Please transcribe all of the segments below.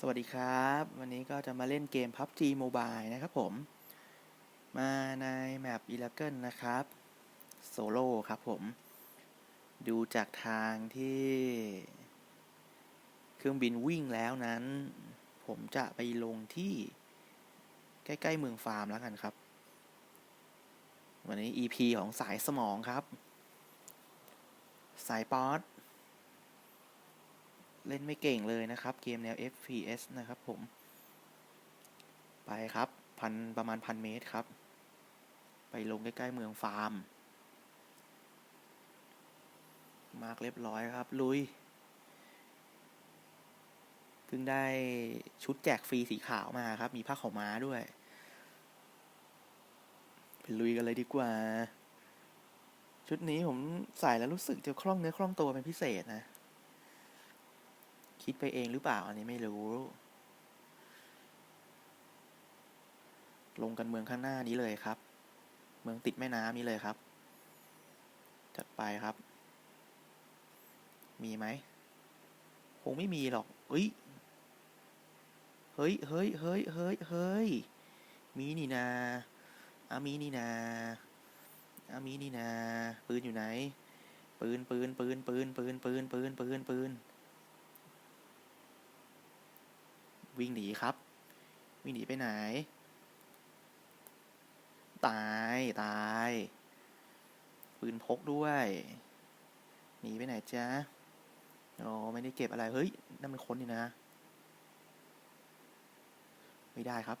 สวัสดีครับ วันนี้ก็จะมาเล่นเกม PUBG Mobile นะครับผม มาในแมปอีลเกิลนะครับโซโล่ครับผม ดูจากทางที่ เครื่องบินวิ่งแล้วนั้น ผมจะไปลงที่ใกล้ ๆ เมืองฟาร์มแล้วกันครับ วันนี้ EP ของสายสมองครับ สายป๊อต เล่นไม่เก่งเลยนะครับ เกมแนว FPS นะครับผม ไปครับพันประมาณพันเมตรครับ ไปลงใกล้ๆเมืองฟาร์ม มาร์กเรียบร้อยครับ ลุยเพิ่งได้ชุดแจกฟรีสีขาวมาครับ มีผ้าขาวม้าด้วยไปลุยกันเลยดีกว่า ชุดนี้ผมใส่แล้วรู้สึกจะคล่องเนื้อคล่องตัวเป็นพิเศษนะ คิดไปเองหรือเปล่า อันนี้ไม่รู้ ลงกันเมืองข้างหน้านี้เลยครับ เมืองติดแม่น้ำนี้เลยครับ จัดไปครับ มีไหมคงไม่มีหรอกเฮ้ย เฮ้ย เฮ้ย เฮ้ย เฮ้ย เฮ้ย มีนี่นาอามีนี่นาอามีนี่นา ปืนอยู่ไหน ปืน ปืน ปืน ปืน ปืน ปืน ปืน ปืน ปืน วิ่งหนีครับ วิ่งหนีไปไหน ตายตายปืนพกด้วยหนีไปไหนจ๊ะอ๋อไม่ได้เก็บอะไรเฮ้ยนั่นมันคนนี่นะ ไม่ได้ครับ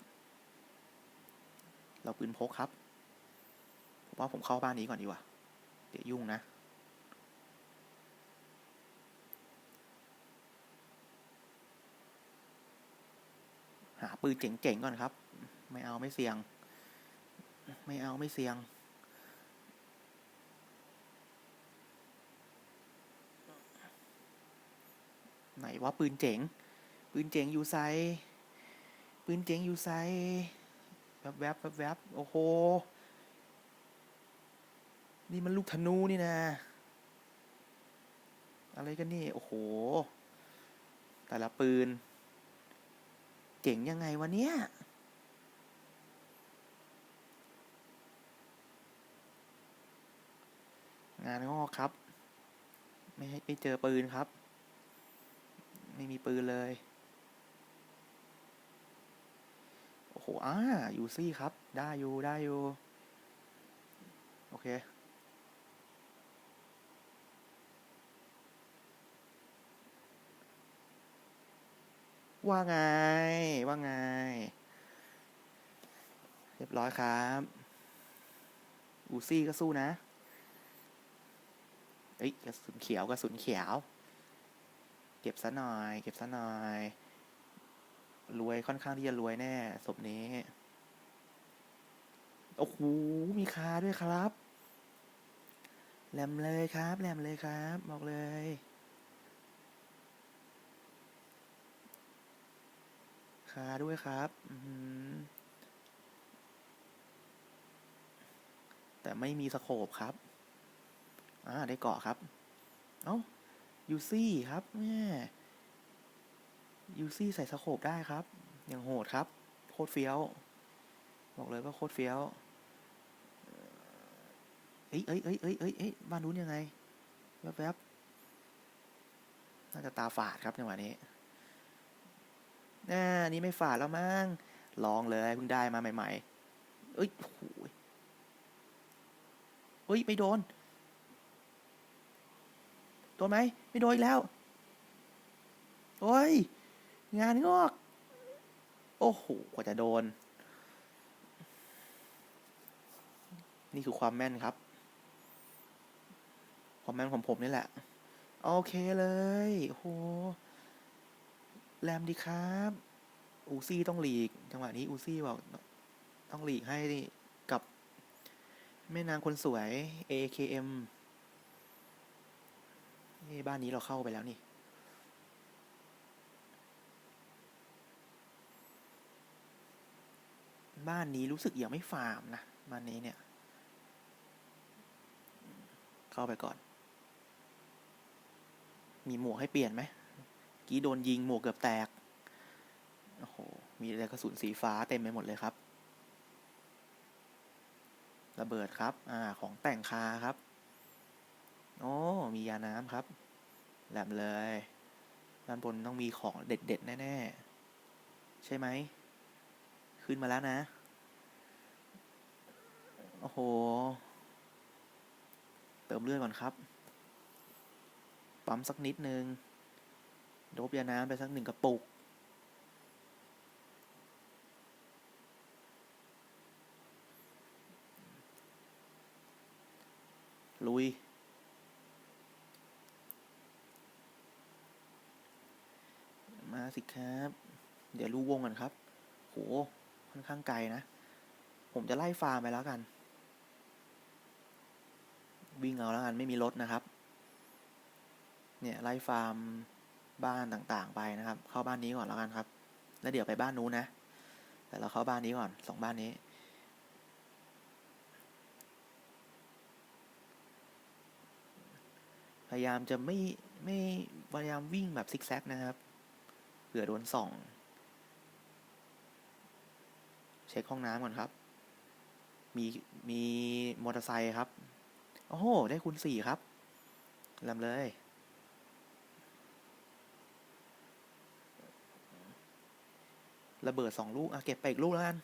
เราปืนพกครับผมว่าผมเข้าบ้านนี้ก่อนดีกว่า เดี๋ยวยุ่งนะาปืนเจ๋งๆก่อนครับ ไม่เอาไม่เสี่ยง ไม่เอาไม่เสี่ยง ไหนว่าปืนเจ๋ง ปืนเจ๋งอยู่ไซปืนเจ๋งอยู่ไซแวบแวบแวบแวบโอ้โห นี่มันลูกธนูนี่นะ อะไรกันนี่ โอ้โห แต่ละปืน เจ๋งยังไงวะเนี่ย งานงอกครับ ไม่ให้ไม่เจอปืนครับ ไม่มีปืนเลย โอ้โหอ่าอยู่ซี่ครับ ได้อยู่ ได้อยู่ โอเค ว่าไง ว่าไง เรียบร้อยครับ อูซี่ก็สู้นะ เอ้ยกระสุนเขียวกระสุนเขียว เก็บซะหน่อย เก็บซะหน่อย รวยค่อนข้างที่จะรวยแน่ศพนี้ โอ้โห มีคาด้วยครับ แหลมเลยครับ แหลมเลยครับ บอกเลย คาด้วยครับแต่ไม่มีสโคปครับอ่าได้เกาะครับ เอ้ายูซี่ครับแม่ยูซี่ใส่สโคปได้ครับอย่างโหดครับโคตรเฟี้ยว บอกเลยว่าโคตรเฟี้ยวเอ้ยเอ้ยเอ้ยเอ้ยเอ้ยเอ้ยบ้านนู้นยังไงแวบแวบน่าจะตาฝาดครับจังหวะนี้ น่านี่ไม่ฝาดแล้วมั้ง ลองเลยเพิ่งได้มาใหม่ๆเอ้ยโอ้โหเฮ้ย ไม่โดน โดนไหม ไม่โดนอีกแล้ว โอ้ย งานงอก โอ้โห กว่าจะโดน นี่คือความแม่นครับ ความแม่นของผมนี่แหละ โอเคเลยโอ้โห แรมดีครับ อูซี่ต้องหลีก จังหวะนี้อูซี่บอกต้องหลีกให้กับ แม่นางคนสวย AKM นี่บ้านนี้เราเข้าไปแล้วนี่บ้านนี้รู้สึกยังไม่ฟาร์มนะบ้านนี้เนี่ย เข้าไปก่อน มีหมวกให้เปลี่ยนไหม กี้โดนยิงหมวกเกือบแตก โอ้โห มีแต่กระสุนสีฟ้าเต็มไปหมดเลยครับ ระเบิดครับ อ่า ของแต่งคาครับ โอ้ มียาน้ำครับ แหลมเลย ด้านบนต้องมีของเด็ดๆ แน่ ๆ ใช่ไหม ขึ้นมาแล้วนะ โอ้โห เติมเลือดก่อนครับ ปั๊มสักนิดนึง โดบยาน้ำไปสักหนึ่งกระปุก ลุย มาสิครับ เดี๋ยวรู้วงกันครับ โห ค่อนข้างไกลนะ ผมจะไล่ฟาร์มไปแล้วกัน วิ่งเอาแล้วกัน ไม่มีรถนะครับ เนี่ย ไล่ฟาร์ม บ้านต่างๆไปนะครับ เข้าบ้านนี้ก่อนแล้วกันครับ แล้วเดี๋ยวไปบ้านนู้นนะ แต่เราเข้าบ้านนี้ก่อนสองบ้านนี้ พยายามจะไม่ไม่พยายามวิ่งแบบซิกแซกนะครับเผื่อโดนส่อง เช็คห้องน้ำก่อนครับ มีมีมอเตอร์ไซค์ครับ โอ้โห ได้คูณสี่ครับลำเลย ระเบิดสองลูกอะเก็บไปอีกลูกแล้วกัน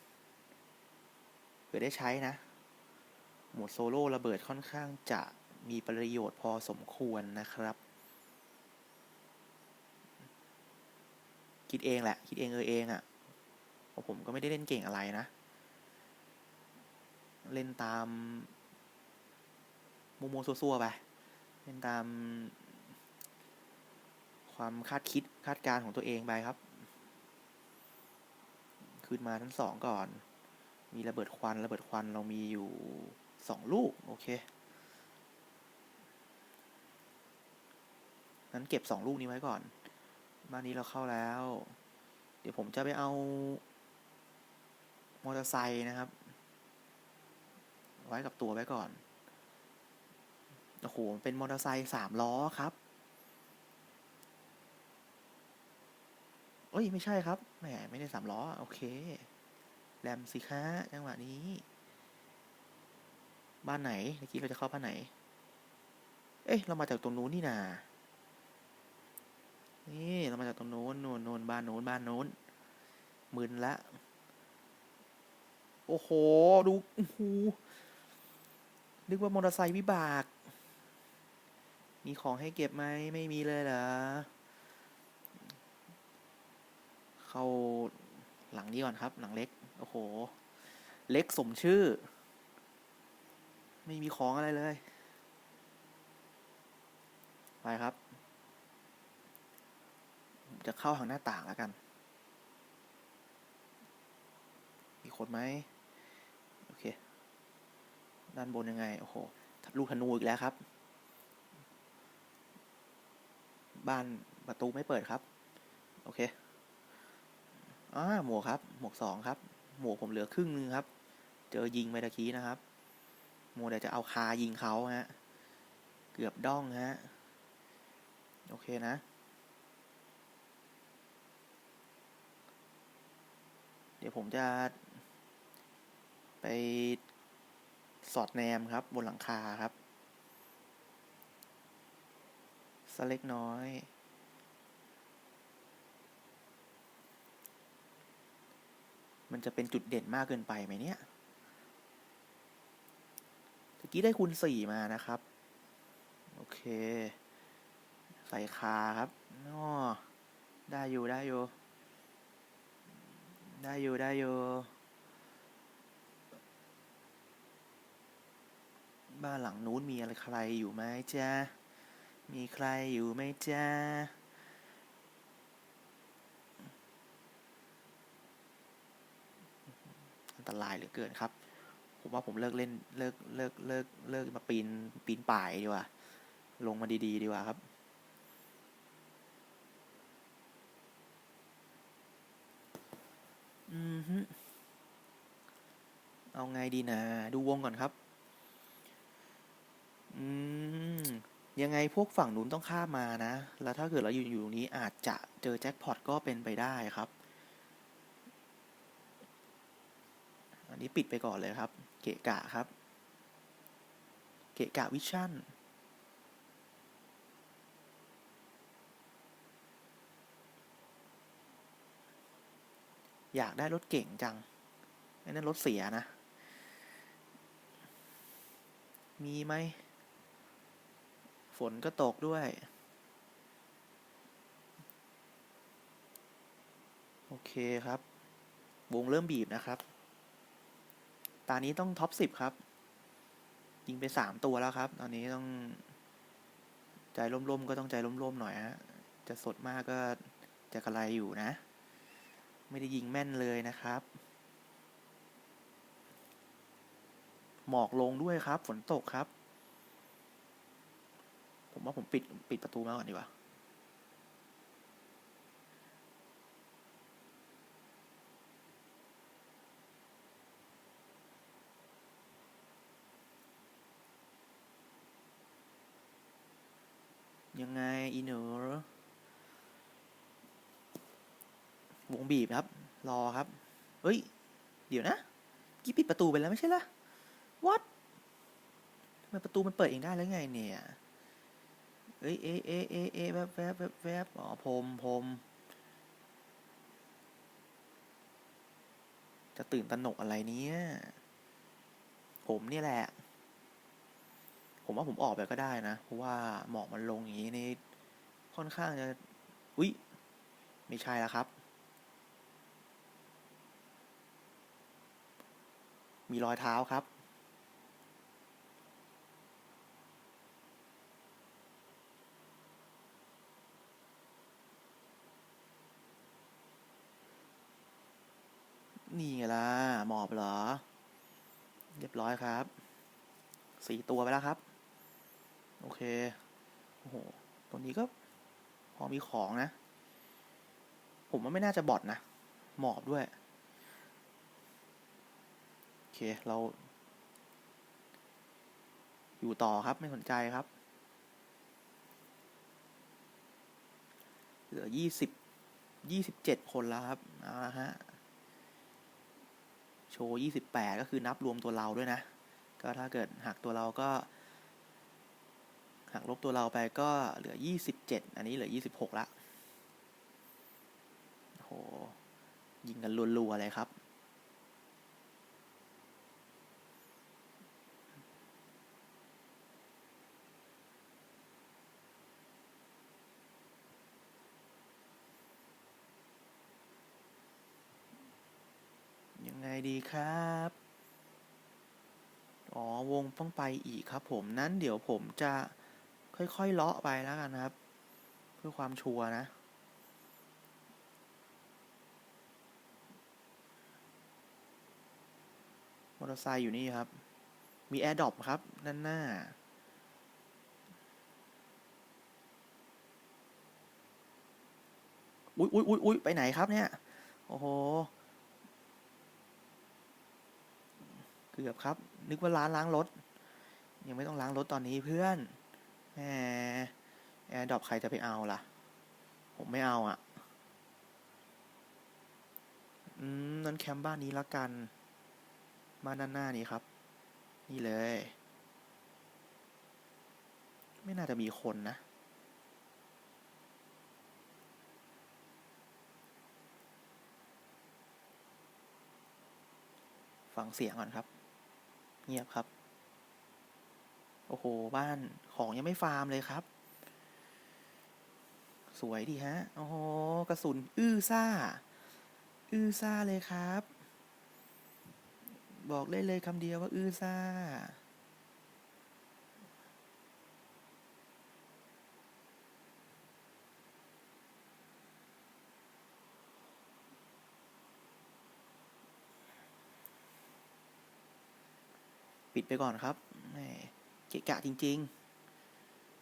เผื่อได้ใช้นะโหมดโซโล่ระเบิดค่อนข้างจะมีประโยชน์พอสมควรนะครับ คิดเองแหละ คิดเองเออเองอะ่ะเพราะผมก็ไม่ได้เล่นเก่งอะไรนะ เล่นตามโมโมซัวๆไป เล่นตาม ความคาดคิดคาดการณ์ของตัวเองไปครับ ขึ้นมาทั้งสองก่อน มีระเบิดควัน ระเบิดควันเรามีอยู่สองลูก โอเคงั้นเก็บสองลูกนี้ไว้ก่อน บ้านนี้เราเข้าแล้ว เดี๋ยวผมจะไปเอา มอเตอร์ไซค์นะครับ ไว้กับตัวไว้ก่อน โอ้โห เป็นมอเตอร์ไซค์สามล้อครับ อ้ยไม่ใช่ครับแหมไม่ได้สามล้อ โอเคแรมสิคะจังหวะนี้ บ้านไหนเมื่อกี้เราจะเข้าบ้านไหน เอ๊ะ เรามาจากตรงนู้นนี่นา นี่เรามาจากตรงโน้นโน้นโน้นบ้านโน้นบ้านโน้นมึนละ โอ้โห ดูโอ้โหนึกว่ามอเตอร์ไซค์วิบาก มีของให้เก็บไหม ไม่มีเลยเหรอ เข้าหลังนี้ก่อนครับ หลังเล็ก โอ้โห เล็กสมชื่อ ไม่มีของอะไรเลย ไปครับ จะเข้าทางหน้าต่างแล้วกัน มีคนไหมโอเค ด้านบนยังไง โอ้โห ลูกธนูอีกแล้วครับ บ้านประตูไม่เปิดครับ โอเค อ่าหมวกครับ หมวกสองครับ หมวกผมเหลือครึ่งนึงครับ เจอยิงไปตะกี้นะครับโมเดี๋ยวจะเอาคายิงเขาฮะ เกือบด้องฮะ โอเคนะ เดี๋ยวผมจะ ไปสอดแนมครับ บนหลังคาครับสเล็กน้อย มันจะเป็นจุดเด่นมากเกินไปไหมเนี่ยตะกี้ได้คูณสี่มานะครับ โอเค ใส่คาครับอ้อได้อยู่ได้อยู่ ได้อยู่ได้อยู่ บ้านหลังนู้นมีอะไรใครอยู่ไหมจ๊ะ มีใครอยู่ไหมจ๊ะ อันตรายเหลือเกินครับ ผมว่าผมเลิกเล่นเลิกเลิกเลิกเลิกมาปีนปีนป่ายดีกว่า ลงมาดีๆ ดีกว่าครับ อืมฮึเอาไงดีนะ ดูวงก่อนครับ อืม ยังไงพวกฝั่งนู้นต้องข้ามมานะ แล้วถ้าเกิดเราอยู่อยู่ตรงนี้อาจจะเจอแจ็คพอตก็เป็นไปได้ครับ นี้ปิดไปก่อนเลยครับ เกะกะครับ เกะกะวิชั่นอยากได้รถเก่งจังไอ้นั่นรถเสียนะ มีไหม ฝนก็ตกด้วย โอเคครับ วงเริ่มบีบนะครับ ตานี้ต้องท็อปสิบครับ ยิงไปสามตัวแล้วครับ ตอนนี้ต้อง ใจร่มๆก็ต้องใจร่มๆหน่อยฮะ จะสดมากก็จะกระไรอยู่นะ ไม่ได้ยิงแม่นเลยนะครับ หมอกลงด้วยครับ ฝนตกครับ ผมว่าผมปิดปิดประตูมาก่อนดีกว่า ยังไงอีหนูวง บีบครับ รอครับ เฮ้ย เดี๋ยวนะกี้ปิดประตูไปแล้วไม่ใช่เหรอ what ทำไมประตูมันเปิดเองได้แล้วไงเนี่ยเอ้ยเอะเอะเอะเอะแวบแวบแวบแวบอ๋อพรมพรมจะตื่นตระหนกอะไรเนี่ยผมเนี่ยแหละ ผมว่าผมออกไปก็ได้นะ เพราะว่าหมอกมันลงอย่างนี้นี่ค่อนข้างจะ อุ๊ย ไม่ใช่แล้วครับ มีรอยเท้าครับ นี่ไงล่ะ หมอบเหรอ เรียบร้อยครับ สี่ตัวไปแล้วครับ โอเค โอ้โห ตัวนี้ก็พอมีของนะ ผมว่าไม่น่าจะบอดนะ หมอบด้วย เคเรา อยู่ต่อครับไม่สนใจครับ เหลือยี่สิบยี่สิบเจ็ดคนแล้วครับเอาละฮะโชว์ยี่สิบแปดก็คือนับรวมตัวเราด้วยนะ ก็ถ้าเกิดหักตัวเราก็หักลบตัวเราไปก็เหลือยี่สิบเจ็ดอันนี้เหลือยี่สิบหกละโอ้โห ยิงกันรัวๆเลยครับ ดีครับ อ๋อ วงต้องไปอีกครับผมนั้นเดี๋ยวผมจะค่อยๆเลาะไปแล้วกันครับ เพื่อความชัวร์นะ มอเตอร์ไซค์อยู่นี่ครับ มีแอร์ดรอปครับ ด้านหน้าอุ๊ยอุ๊ยอุ๊ยอุ๊ยไปไหนครับเนี่ย โอ้โห เกือบครับ นึกว่าร้านล้างรถ ยังไม่ต้องล้างรถตอนนี้เพื่อนแหมแอร์ดรอปใครจะไปเอาล่ะ ผมไม่เอาอะ อืมนั้นแคมป์บ้านนี้ละกัน บ้านด้านหน้านี้ครับ นี่เลย ไม่น่าจะมีคนนะฟังเสียงก่อนครับ เงียบครับ โอ้โห บ้านของยังไม่ฟาร์มเลยครับ สวยดีฮะ โอ้โห กระสุน อื้อซ่า อื้อซ่าเลยครับ บอกเลยเลยคำเดียวว่าอื้อซ่า ไปก่อนครับเกะกะจริง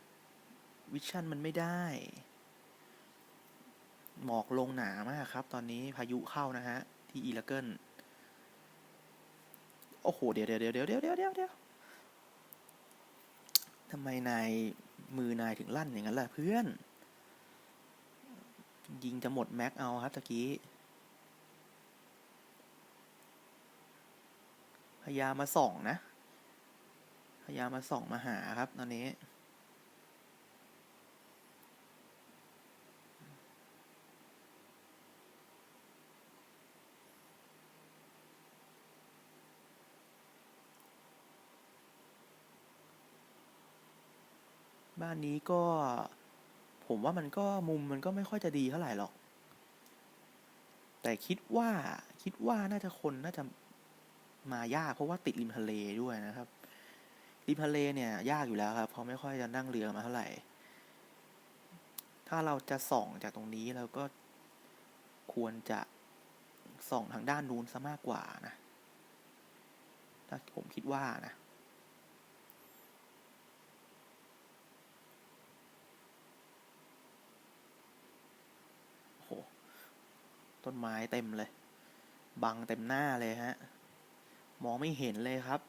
ๆ วิชั่นมันไม่ได้ หมอกลงหนามากครับ ตอนนี้พายุเข้านะฮะ ที่อีลักเกิลโอ้โห เดี๋ยวเดี๋ยวเดี๋ยวเดี๋ยวเดี๋ยวเดี๋ยวเดี๋ยวทำไมนายมือนายถึงลั่นอย่างนั้นล่ะเพื่อน ยิงจะหมดแม็กเอาครับตะกี้ พยายามมาส่องนะ พยายามมาส่องมาหาครับตอนนี้ บ้านนี้ก็ ผมว่ามันก็มุมมันก็ไม่ค่อยจะดีเท่าไหร่หรอก แต่คิดว่าคิดว่าน่าจะคนน่าจะมายากเพราะว่าติดริมทะเลด้วยนะครับ ริมทะเลเนี่ยยากอยู่แล้วครับเพราะไม่ค่อยจะนั่งเรือมาเท่าไหร่ ถ้าเราจะส่องจากตรงนี้เราก็ควรจะส่องทางด้านนู้นซะมากกว่านะ ถ้าผมคิดว่านะโอ้โหต้นไม้เต็มเลย บังเต็มหน้าเลยฮะ มองไม่เห็นเลยครับ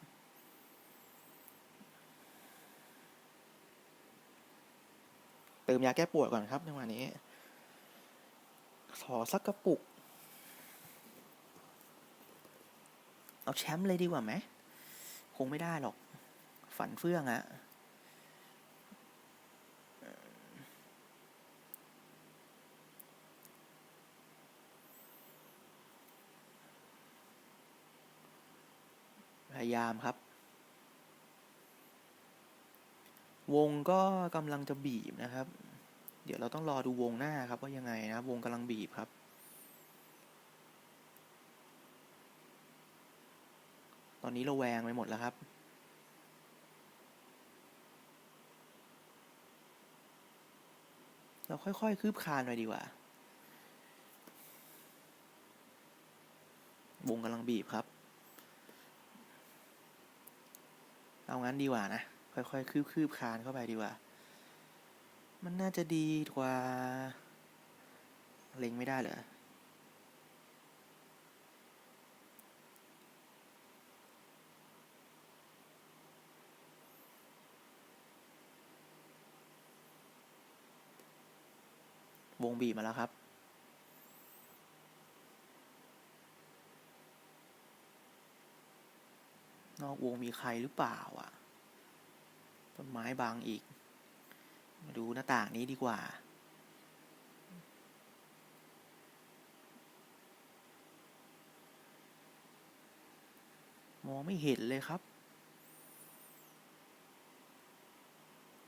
เติมยาแก้ปวดก่อนครับจังหวะนี้ขอสักกระปุก เอาแชมป์เลยดีกว่าไหม คงไม่ได้หรอก ฝันเฟื่องอะพยายามครับ วงก็กำลังจะบีบนะครับ เดี๋ยวเราต้องรอดูวงหน้าครับว่ายังไงนะ วงกำลังบีบครับตอนนี้เราแวงไปหมดแล้วครับ เราค่อยๆ คืบคานไปดีกว่า วงกำลังบีบครับ เอางั้นดีกว่านะ ค่อยๆ คืบคืบคานเข้าไปดีกว่า มันน่าจะดีกว่า เล็งไม่ได้เหรอวงบีมาแล้วครับ นอกวงมีใครหรือเปล่าอะ ต้นไม้บังอีก ดูหน้าต่างนี้ดีกว่า มองไม่เห็นเลยครับ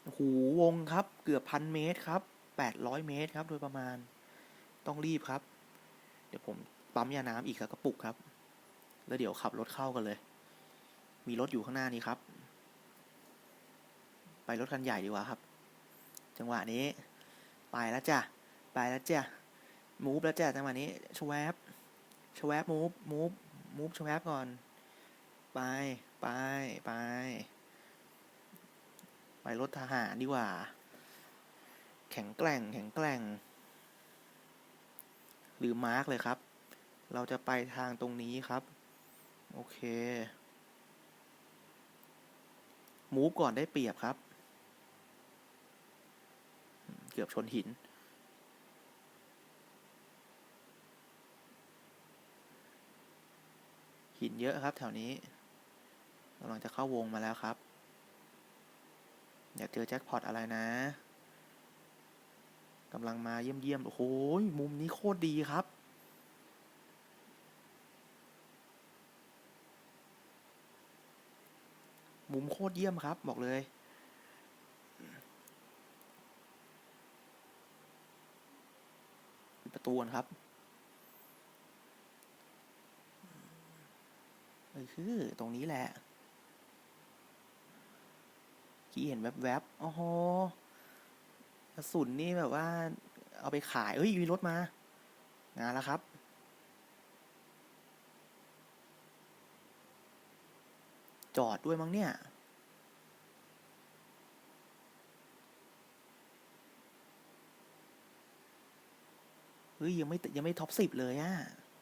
โอ้โหวงครับ เกือบพันเมตรครับ แปดร้อยเมตรครับ โดยประมาณ ต้องรีบครับ เดี๋ยวผมปั๊มยาน้ำอีกสักกระปุกครับ แล้วเดี๋ยวขับรถเข้ากันเลย มีรถอยู่ข้างหน้านี้ครับ ไปรถคันใหญ่ดีกว่าครับ จังหวะนี้ ไปแล้วจ้ะ ไปแล้วจ้ะ มูฟแล้วจ้ะจังหวะนี้ชวบชวบมูฟ มูฟ มูฟชวบก่อน ไป ไป ไป ไปรถทหารดีกว่า แข็งแกร่ง แข็งแกร่ง หรือมาร์กเลยครับ เราจะไปทางตรงนี้ครับ โอเค มูฟก่อนได้เปรียบครับ เกือบชนหิน หินเยอะครับแถวนี้กำลังจะเข้าวงมาแล้วครับ อยากเจอแจ็คพอตอะไรนะกำลังมาเยี่ยมเยี่ยมๆ โอ้โห มุมนี้โคตรดีครับ มุมโคตรเยี่ยมครับ บอกเลย ประตูก่อนครับเออคือตรงนี้แหละที่เห็นแวบๆโอ้โหกระสุนนี่แบบว่า เอาไปขาย เอ้ยมีรถมา งานแล้วครับ จอดด้วยมั้งเนี่ย ฮ้ยยังไม่ยังไม่ท็อปสิบเลยอะ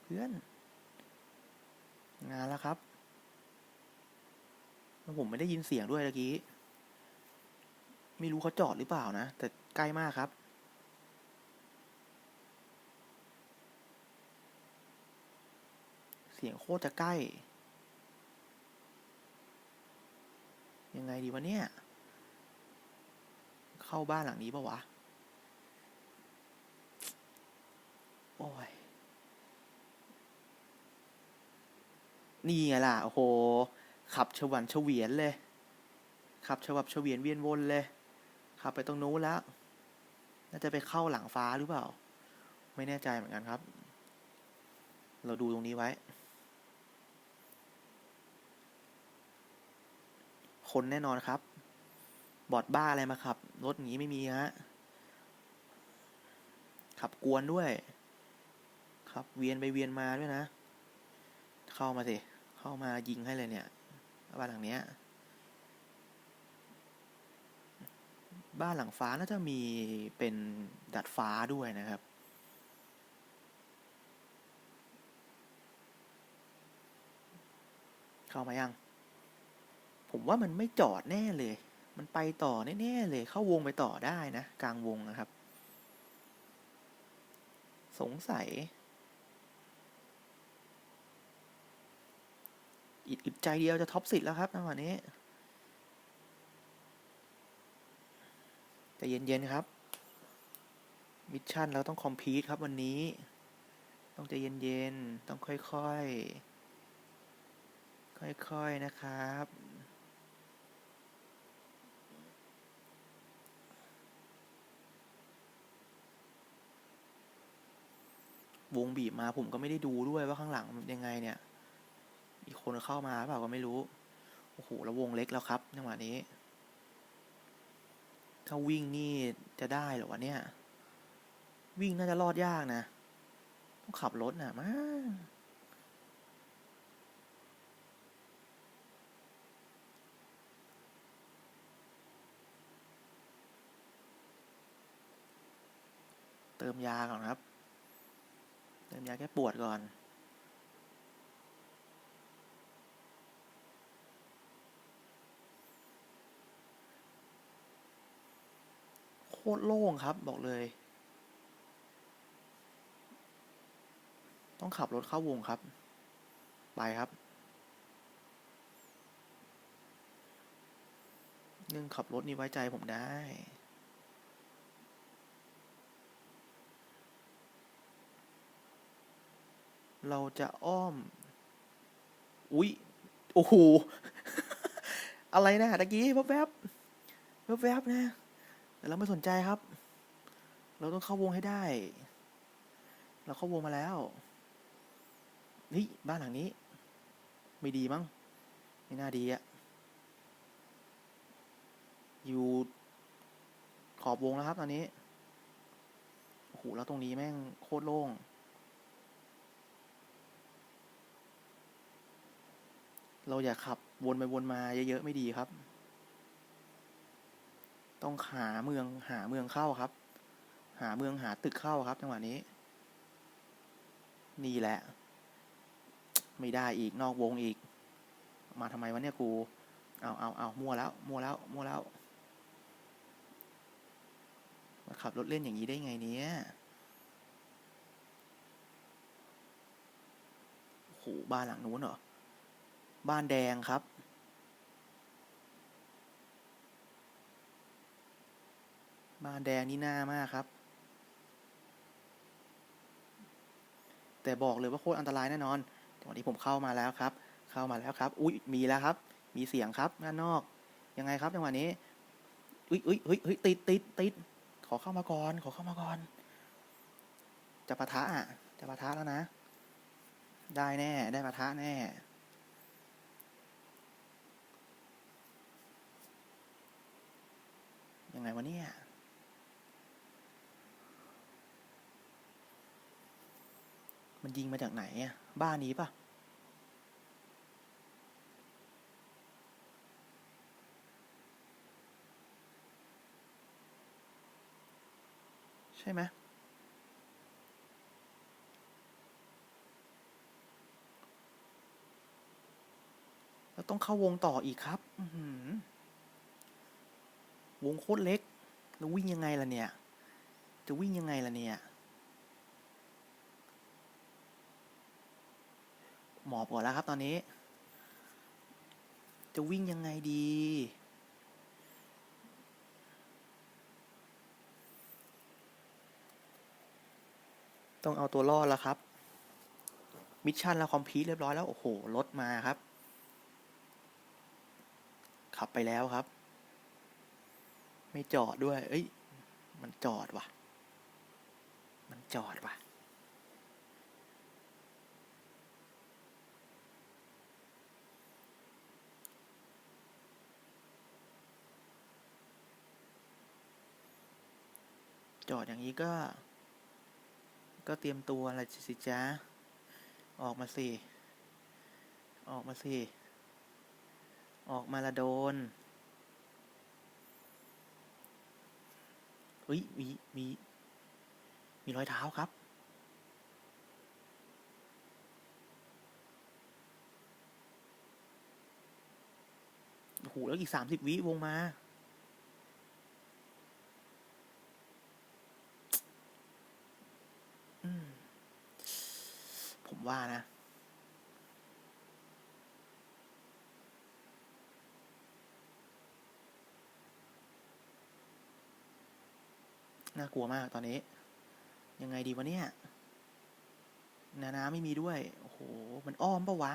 เพื่อน งานแล้วครับแล้วผมไม่ได้ยินเสียงด้วยเมื่อกี้ ไม่รู้เขาจอดหรือเปล่านะ แต่ใกล้มากครับ เสียงโคตรจะใกล้ ยังไงดีวะเนี่ย เข้าบ้านหลังนี้ปะวะ โอ้ย นี่ไงล่ะ โอ้โห ขับฉวันเฉวียนเลย ขับฉวับเฉวียนเวียนวนเลย ขับไปตรงนู้นแล้ว น่าจะไปเข้าหลังฟ้าหรือเปล่า ไม่แน่ใจเหมือนกันครับ เราดูตรงนี้ไว้ คนแน่นอนครับ บอดบ้าอะไรมาขับ รถอย่างนี้ไม่มีฮะขับกวนด้วย ขับ เวียนไปเวียนมาด้วยนะ เข้ามาสิ เข้ามายิงให้เลยเนี่ย บ้านหลังเนี้ย บ้านหลังฟ้าน่าจะมีเป็นดัดฟ้าด้วยนะครับเข้ามายัง ผมว่ามันไม่จอดแน่เลย มันไปต่อแน่ๆเลย เข้าวงไปต่อได้นะ กลางวงนะครับ สงสัย อีกอึด ใจเดียวจะท็อปสิทธิ์แล้วครับจังหวะนี้แต่เย็นๆครับ มิชชั่นเราต้องคอมพีทครับวันนี้ ต้องใจเย็นๆ ต้องค่อยๆ ค่อยๆ นะครับวงบีบมาผมก็ไม่ได้ดูด้วยว่าข้างหลังมันยังไงเนี่ย อีกคนเข้ามาเปล่าก็ไม่รู้ โอ้โหแล้ววงเล็กแล้วครับจังหวะนี้ ถ้าวิ่งนี่จะได้หรอวะเนี่ย วิ่งน่าจะรอดยากนะ ต้องขับรถนะมาเติมยาก่อนครับ เติมยาแก้ปวดก่อน โคตรโล่งครับบอกเลย ต้องขับรถเข้าวงครับ ไปครับเรื่องขับรถนี่ไว้ใจผมได้เราจะอ้อม อุ๊ย โอ้โห อะไรนะตะกี้แวบๆแวบๆนะ แต่เราไม่สนใจครับ เราต้องเข้าวงให้ได้ เราเข้าวงมาแล้ว นี่บ้านหลังนี้ ไม่ดีมั้ง ไม่น่าดีอะอยู่ขอบวงแล้วครับตอนนี้ โอ้โห แล้วตรงนี้แม่งโคตรโล่ง เราอย่าขับวนไปวนมาเยอะๆไม่ดีครับ ต้องหาเมืองหาเมืองเข้าครับ หาเมืองหาตึกเข้าครับจังหวะนี้ นี่แหละ ไม่ได้อีกนอกวงอีก มาทำไมวะเนี่ยกูเอาเอาเอามั่วแล้ว มั่วแล้ว มั่วแล้วมาขับรถเล่นอย่างนี้ได้ไงเนี่ยโหบ้านหลังนู้นเหรอ บ้านแดงครับาแดงนี่หน้ามากครับ แต่บอกเลยว่าโคตรอันตรายแน่นอนตอนนี้ผมเข้ามาแล้วครับ เข้ามาแล้วครับ อุ้ยมีแล้วครับ มีเสียงครับด้านนอก ยังไงครับจังหวะนี้ อุ้ยอุ้ยเฮ้ยเฮ้ยติดติดติดขอเข้ามาก่อน ขอเข้ามาก่อน จะปะทะอะ จะปะทะแล้วนะ ได้แน่ ได้ปะทะแน่ยังไงวะเนี่ย มันยิงมาจากไหนอะ บ้านนี้ปะใช่ไหมเราต้องเข้าวงต่ออีกครับ วงโคตรเล็ก แล้ววิ่งยังไงล่ะเนี่ย จะวิ่งยังไงล่ะเนี่ย หมอบก่อนแล้วครับ ตอนนี้ จะวิ่งยังไงดี ต้องเอาตัวรอดแล้วครับ มิชชั่นแล้วคอมพีทเรียบร้อยแล้ว โอ้โห รถมาครับ ขับไปแล้วครับ ไม่จอดด้วย เอ้ย มันจอดวะมันจอดว่ะ จอดอย่างนี้ก็ ก็เตรียมตัวอะไรสิจ๊ะออกมาสิ ออกมาสิ ออกมาละโดนเฮ้ย มี มี มีรอยเท้าครับ โอ้โห แล้วอีกสามสิบวิวงมา ผมว่านะ น่ากลัวมากตอนนี้ ยังไงดีวะเนี่ยนานาไม่มีด้วย โอ้โห มันอ้อมปะวะ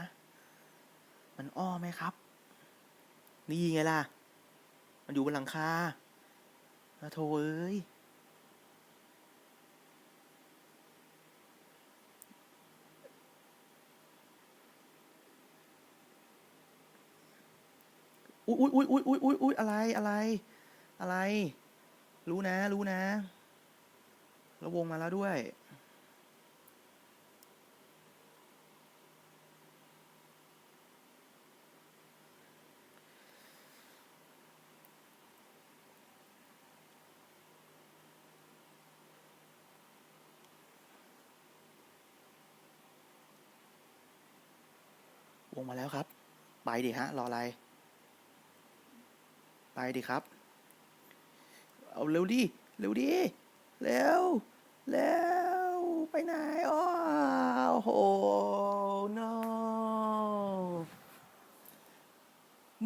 มันอ้อมไหมครับ นี่ไงล่ะ มันอยู่บนหลังคาอะโถเอ้ย อุ๊ยอุ๊ยอุ๊ยอุ๊ยอุ๊ยอุ๊ยอุ๊ยอะไรอะไร อะไร รู้นะ รู้นะแล้ววงมาแล้วด้วย วงมาแล้วครับ ไปดิฮะ รออะไร ไปดิครับ เอาเร็วดิ เร็วดิ เร็ว เร็ว ไปไหนอ้อโอ้โห no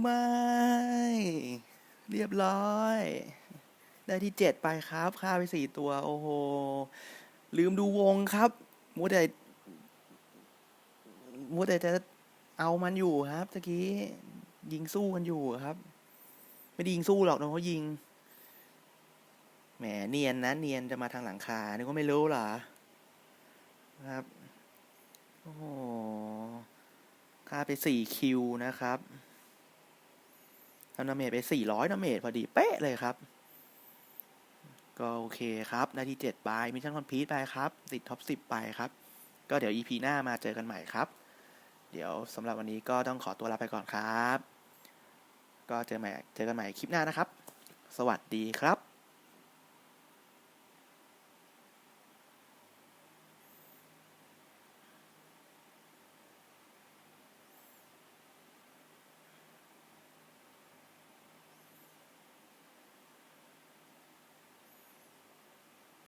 ไม่ เรียบร้อย ได้ที่เจ็ดไปครับฆ่าไปสี่ตัว โอ้โห ลืมดูวงครับมัวแต่มัวแต่จะเอามันอยู่ครับตะกี้ยิงสู้กันอยู่ครับ ไม่ได้ยิงสู้หรอกน้องเขายิง แหมเนียนนะ เนียนจะมาทางหลังคานี่ก็ไม่รู้หรอครับ โอ้โหค่าไปสี่คิวนะครับทำดาเมจไปสี่ร้อยดาเมจพอดีเป๊ะเลยครับ ก็โอเคครับได้ที่เจ็ดไปมิชชั่นคอมพีทไปครับ ติดท็อปสิบไปครับ ก็เดี๋ยว EP หน้ามาเจอกันใหม่ครับ เดี๋ยวสำหรับวันนี้ก็ต้องขอตัวลาไปก่อนครับ ก็เจอใหม่เจอกันใหม่คลิปหน้านะครับ สวัสดีครับ